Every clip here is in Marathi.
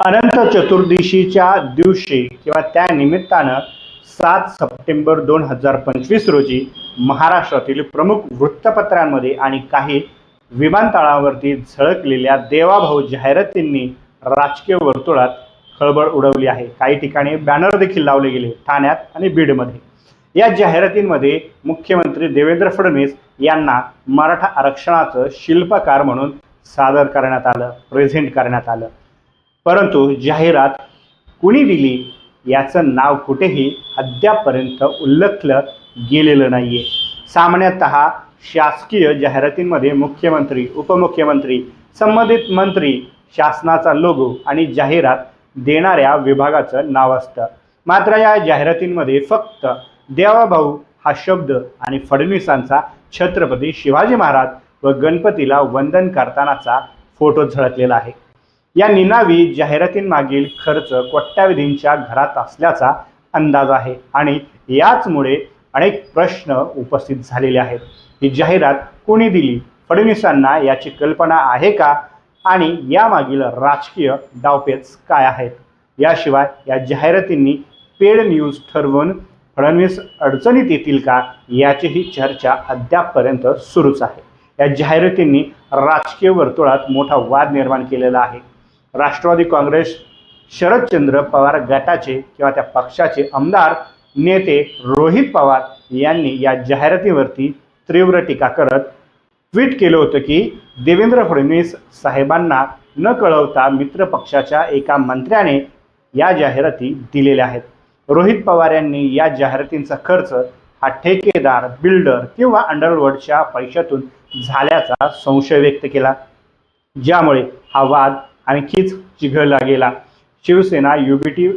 अनंत चतुर्दशीच्या दिवशी किंवा त्या निमित्तानं सात सप्टेंबर दोन हजार पंचवीस रोजी महाराष्ट्रातील प्रमुख वृत्तपत्रांमध्ये आणि काही विमानतळावरती झळकलेल्या देवाभाऊ जाहिरातींनी राजकीय वर्तुळात खळबळ उडवली आहे. काही ठिकाणी बॅनर देखील लावले गेले ठाण्यात आणि बीडमध्ये. या जाहिरातींमध्ये मुख्यमंत्री देवेंद्र फडणवीस यांना मराठा आरक्षणाचं शिल्पकार म्हणून सादर करण्यात आलं प्रेझेंट करण्यात आलं. परंतु जाहिरात कुणी दिली याचं नाव कुठेही अद्यापर्यंत उल्लेखलं गेलेलं नाही आहे सामान्यतः शासकीय जाहिरातींमध्ये मुख्यमंत्री उपमुख्यमंत्री संबंधित मंत्री शासनाचा लोगो आणि जाहिरात देणाऱ्या विभागाचं नाव असतं. मात्र या जाहिरातींमध्ये फक्त देवाभाऊ हा शब्द आणि फडणवीसांचा छत्रपती शिवाजी महाराज व गणपतीला वंदन करतानाचा फोटो झळकलेला आहे. या निनावी जाहिरातींमागील खर्च कोट्यावधींच्या घरात असल्याचा अंदाज आहे आणि याचमुळे अनेक प्रश्न उपस्थित झालेले आहेत. ही जाहिरात कोणी दिली? फडणवीसांना याची कल्पना आहे का? आणि यामागील राजकीय डावपेच काय आहेत? याशिवाय या जाहिरातींनी पेड न्यूज ठरवून फडणवीस अडचणीत येतील का? याचीही चर्चा अद्यापपर्यंत सुरूच आहे. या जाहिरातींनी राजकीय वर्तुळात मोठा वाद निर्माण केलेला आहे. राष्ट्रवादी काँग्रेस शरदचंद्र पवार गटाचे किंवा त्या पक्षाचे आमदार नेते रोहित पवार यांनी या जाहिरातीवरती तीव्र टीका करत ट्विट केलं होतं की देवेंद्र फडणवीस साहेबांना न कळवता मित्र पक्षाच्या एका मंत्र्याने या जाहिराती दिलेल्या आहेत. रोहित पवार यांनी या जाहिरातींचा खर्च हा ठेकेदार बिल्डर किंवा अंडरवर्ल्डच्या पैशातून झाल्याचा संशय व्यक्त केला. ज्यामुळे हा वाद आणखीच चिघळला गेला शिवसेना युबीटी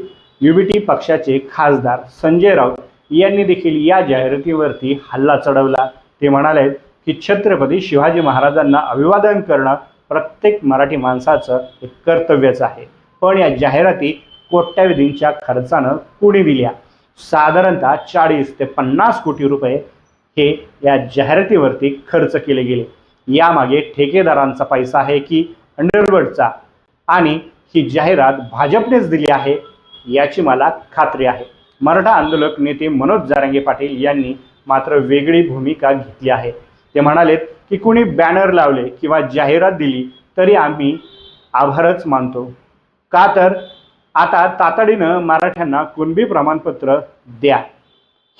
युबीटी पक्षाचे खासदार संजय राऊत यांनी देखील या जाहिरातीवरती हल्ला चढवला. ते म्हणाले की छत्रपती शिवाजी महाराजांना अभिवादन करणं प्रत्येक मराठी माणसाचं एक कर्तव्यच आहे. पण या जाहिराती कोट्यावधींच्या खर्चानं कुणी दिल्या. साधारणतः चाळीस ते पन्नास कोटी रुपये हे या जाहिरातीवरती खर्च केले गेले. यामागे ठेकेदारांचा पैसा आहे की अंडरवर्डचा आणि ही जाहिरात भाजपनेच दिली आहे याची मला खात्री आहे. मराठा आंदोलक नेते मनोज जारंगे पाटील यांनी मात्र वेगळी भूमिका घेतली आहे. ते म्हणालेत की कुणी बॅनर लावले किंवा जाहिरात दिली तरी आम्ही आभारच मानतो. का तर? आता तातडीनं मराठ्यांना कुणबी प्रमाणपत्र द्या.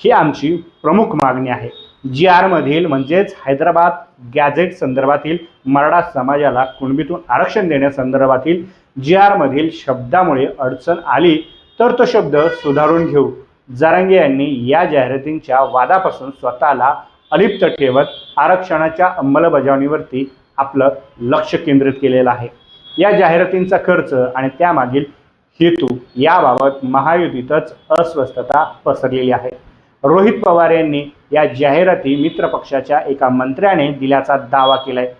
ही आमची प्रमुख मागणी आहे. जी आरमधील म्हणजेच हैदराबाद गॅझेट संदर्भातील मराठा समाजाला कुणबीतून आरक्षण देण्यासंदर्भातील जी आरमधील शब्दामुळे अडचण आली तर तो शब्द सुधारून घेऊ. जारंगे यांनी या जाहिरातींच्या वादापासून स्वतःला अलिप्त ठेवत आरक्षणाच्या अंमलबजावणीवरती आपलं लक्ष केंद्रित केलेलं आहे. या जाहिरातींचा खर्च आणि त्यामागील हेतू याबाबत महायुतीतच अस्वस्थता पसरलेली आहे. रोहित पवार यांनी या जाहिराती मित्रपक्षाच्या एका मंत्र्याने दिल्याचा दावा केलाय.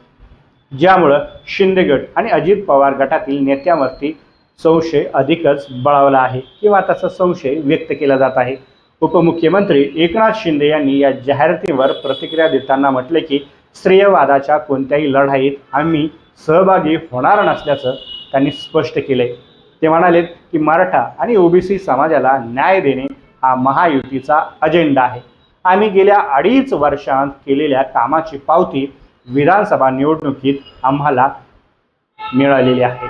ज्यामुळं शिंदे गट आणि अजित पवार गटातील नेत्यांवरती संशय अधिकच बळावला आहे किंवा तसा संशय व्यक्त केला जात आहे. उपमुख्यमंत्री एकनाथ शिंदे यांनी या जाहिरातीवर प्रतिक्रिया देताना म्हटले की श्रेयवादाच्या कोणत्याही लढाईत आम्ही सहभागी होणार नसल्याचं त्यांनी स्पष्ट केलंय. ते म्हणालेत की मराठा आणि ओबीसी समाजाला न्याय देणे हा महायुतीचा अजेंडा आहे. आम्ही गेल्या अडीच वर्षांत केलेल्या कामाची पावती विधानसभा निवडणुकीत आम्हाला मिळालेली आहे.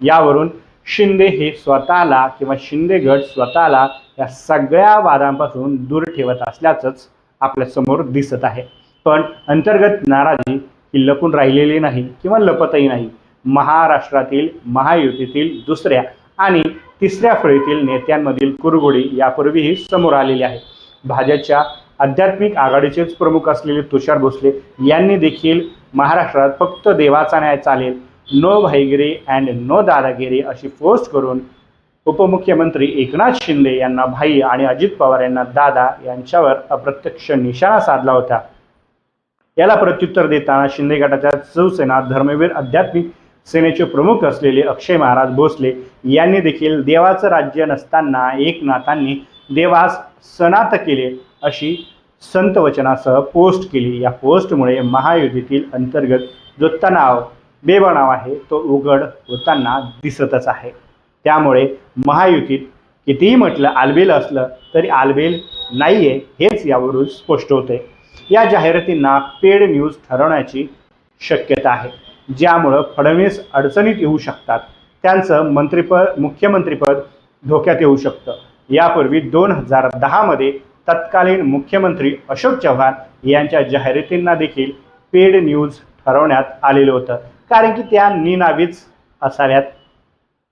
यावरून शिंदे हे स्वतःला किंवा शिंदे गट स्वतःला या सगळ्या वादांपासून दूर ठेवत असल्याचंच आपल्यासमोर दिसत आहे. पण अंतर्गत नाराजी ही लपून राहिलेली नाही किंवा लपतही नाही. महाराष्ट्रातील महायुतीतील दुसऱ्या आणि तिसऱ्या फळीतील नेत्यांमधील कुरगुडी यापूर्वीही समोर आलेली आहे. भाजपच्या आध्यात्मिक आघाडीचेच प्रमुख असलेले तुषार भोसले यांनी देखील महाराष्ट्रात फक्त देवाचा न्याय चालेल नो भाईगिरी अँड नो दादागिरी अशी पोस्ट करून उपमुख्यमंत्री एकनाथ शिंदे यांना भाई आणि अजित पवार यांना दादा यांच्यावर अप्रत्यक्ष निशाणा साधला होता. याला प्रत्युत्तर देताना शिंदे गटाच्या शिवसेना धर्मवीर आध्यात्मिक सेनेचे प्रमुख असलेले अक्षय महाराज भोसले यांनी देखील देवाचं राज्य नसताना एकनाथांनी देवास सनात केले अशी संत वचनासह पोस्ट केली. या पोस्टमुळे महायुतीतील अंतर्गत जो तणाव बेबनाव आहे तो उघड होताना दिसतच आहे. त्यामुळे महायुतीत कितीही म्हटलं आलबेल असलं तरी आलबेल नाही आहे हेच यावरून स्पष्ट होते. या जाहिरातींना पेड न्यूज ठरवण्याची शक्यता आहे. ज्यामुळं फडणवीस अडचणीत येऊ शकतात. त्यांचं मंत्रिपद मुख्यमंत्रीपद धोक्यात येऊ शकतं. यापूर्वी दोन हजार दहामध्ये तत्कालीन मुख्यमंत्री अशोक चव्हाण यांच्या जाहिरातींना देखील पेड न्यूज ठरवण्यात आलेलं होतं. कारण की त्या निनावीच असाव्यात.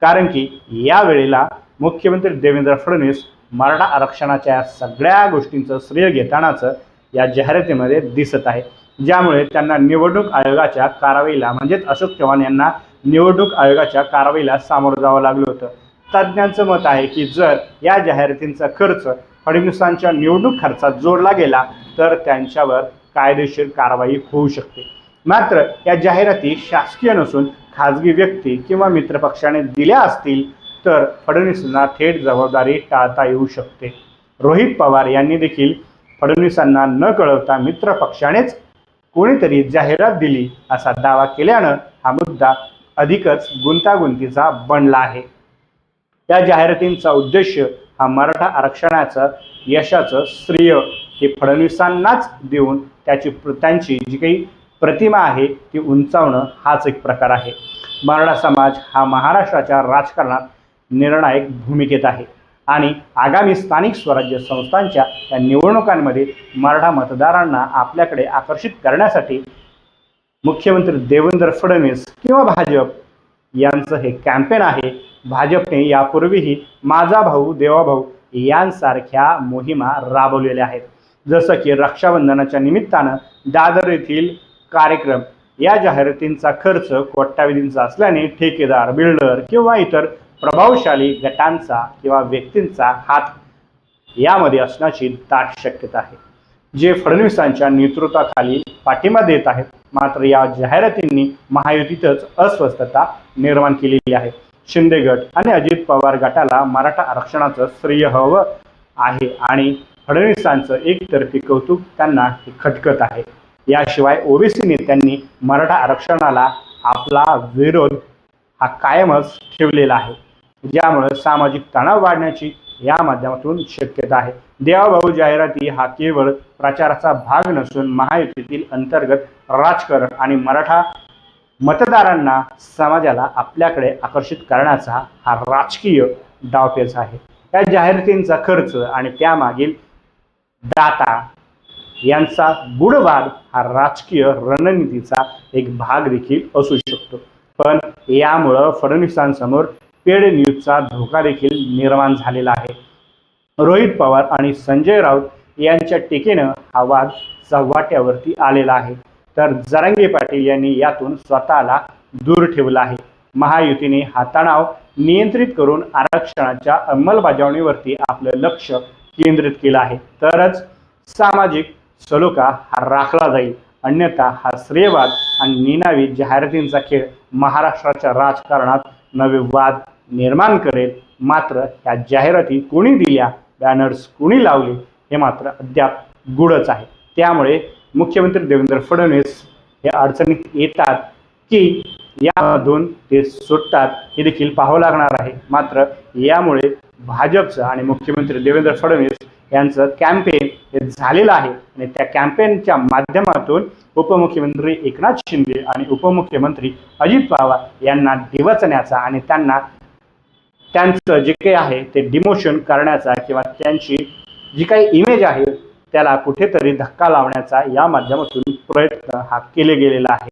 कारण की यावेळेला मुख्यमंत्री देवेंद्र फडणवीस मराठा आरक्षणाच्या सगळ्या गोष्टींचं श्रेय घेतानाचं या जाहिरातीमध्ये दिसत आहे. ज्यामुळे त्यांना निवडणूक आयोगाच्या कारवाईला म्हणजेच अशोक चव्हाण यांना निवडणूक आयोगाच्या कारवाईला सामोरं जावं लागलं होतं. तज्ज्ञांचं मत आहे की जर या जाहिरातींचा खर्च फडणवीसांच्या निवडणूक खर्चात जोडला गेला तर त्यांच्यावर कायदेशीर कारवाई होऊ शकते. मात्र या जाहिराती शासकीय नसून खाजगी व्यक्ती किंवा मित्रपक्षाने दिल्या असतील तर फडणवीसांना थेट जबाबदारी टाळता येऊ शकते. रोहित पवार यांनी देखील फडणवीसांना न कळवता मित्रपक्षानेच कोणीतरी जाहिरात दिली असा दावा केल्यानं हा मुद्दा अधिकच गुंतागुंतीचा बनला आहे. या जाहिरातींचा उद्देश हा मराठा आरक्षणाचं यशाचं श्रेय हे फडणवीसांनाच देऊन त्याची त्यांची जी काही प्रतिमा आहे ती उंचावणं हाच एक प्रकार आहे. मराठा समाज हा महाराष्ट्राच्या राजकारणात निर्णायक भूमिकेत आहे. आणि आगामी स्थानिक स्वराज्य संस्थांच्या या निवडणुकांमध्ये मराठा मतदारांना आपल्याकडे आकर्षित करण्यासाठी मुख्यमंत्री देवेंद्र फडणवीस किंवा भाजप यांचं हे कॅम्पेन आहे. भाजपने यापूर्वीही माझा भाऊ देवाभाऊ यांसारख्या मोहिमा राबवलेल्या आहेत. जसं की रक्षाबंधनाच्या निमित्तानं दादर येथील कार्यक्रम या जाहिरातींचा खर्च कोट्यावधींचा असल्याने ठेकेदार बिल्डर किंवा इतर प्रभावशाली गटांचा किंवा व्यक्तींचा हात यामध्ये असण्याची दाट शक्यता आहे. जे फडणवीसांच्या नेतृत्वाखाली पाठिंबा देत आहेत मात्र या जाहिरातींनी महायुतीतच अस्वस्थता निर्माण केलेली आहे. शिंदे गट आणि अजित पवार गटाला मराठा आरक्षणाचं श्रेय हवं आहे आणि फडणवीसांचं एकतर्फी कौतुक त्यांना खटकत आहे. याशिवाय ओबीसी नेत्यांनी मराठा आरक्षणाला आपला विरोध हा कायमच ठेवलेला आहे. ज्यामुळे सामाजिक तणाव वाढण्याची या माध्यमातून शक्यता आहे. देवाभाऊ जाहिराती हा केवळ प्रचाराचा भाग नसून महायुतीतील अंतर्गत राजकारण आणि मराठा मतदारांना समाजाला आपल्याकडे आकर्षित करण्याचा हा राजकीय डावपेच आहे. या जाहिरातींचा खर्च आणि त्यामागील दाता यांचा गुढवाद हा राजकीय रणनीतीचा एक भाग देखील असू शकतो. पण यामुळं फडणवीसांसमोर पेड न्यूजचा धोका देखील निर्माण झालेला आहे. रोहित पवार आणि संजय राऊत यांच्या टीकेनं हा वाद चव्हाट्यावरती आलेला आहे. तर जरांगे पाटील यांनी यातून स्वतःला दूर ठेवला आहे. महायुतीने हा तणाव नियंत्रित करून आरक्षणाच्या अंमलबजावणीवरती आपलं लक्ष केंद्रित केलं आहे. तरच सामाजिक सलोखा हा राखला जाईल. अन्यथा हा श्रेयवाद आणि निनावी जाहिरातींचा खेळ महाराष्ट्राच्या राजकारणात नवे वाद निर्माण करेल. मात्र ह्या जाहिराती कोणी दिल्या बॅनर्स कोणी लावले हे मात्र अद्याप गुढच आहे. त्यामुळे मुख्यमंत्री देवेंद्र फडणवीस हे अडचणीत येतात की यामधून ते सुटतात हे देखील पाहावं लागणार आहे. मात्र यामुळे भाजपचं आणि मुख्यमंत्री देवेंद्र फडणवीस यांचं कॅम्पेन हे झालेलं आहे. आणि त्या कॅम्पेनच्या माध्यमातून उपमुख्यमंत्री एकनाथ शिंदे आणि उपमुख्यमंत्री अजित पवार यांना डिवचण्याचा आणि त्यांना त्यांचं जे काही आहे ते डिमोशन करण्याचा किंवा त्यांची जी काही इमेज आहे त्याला कुठेतरी धक्का लावण्याचा या माध्यमातून प्रयत्न हा केले गेलेला आहे.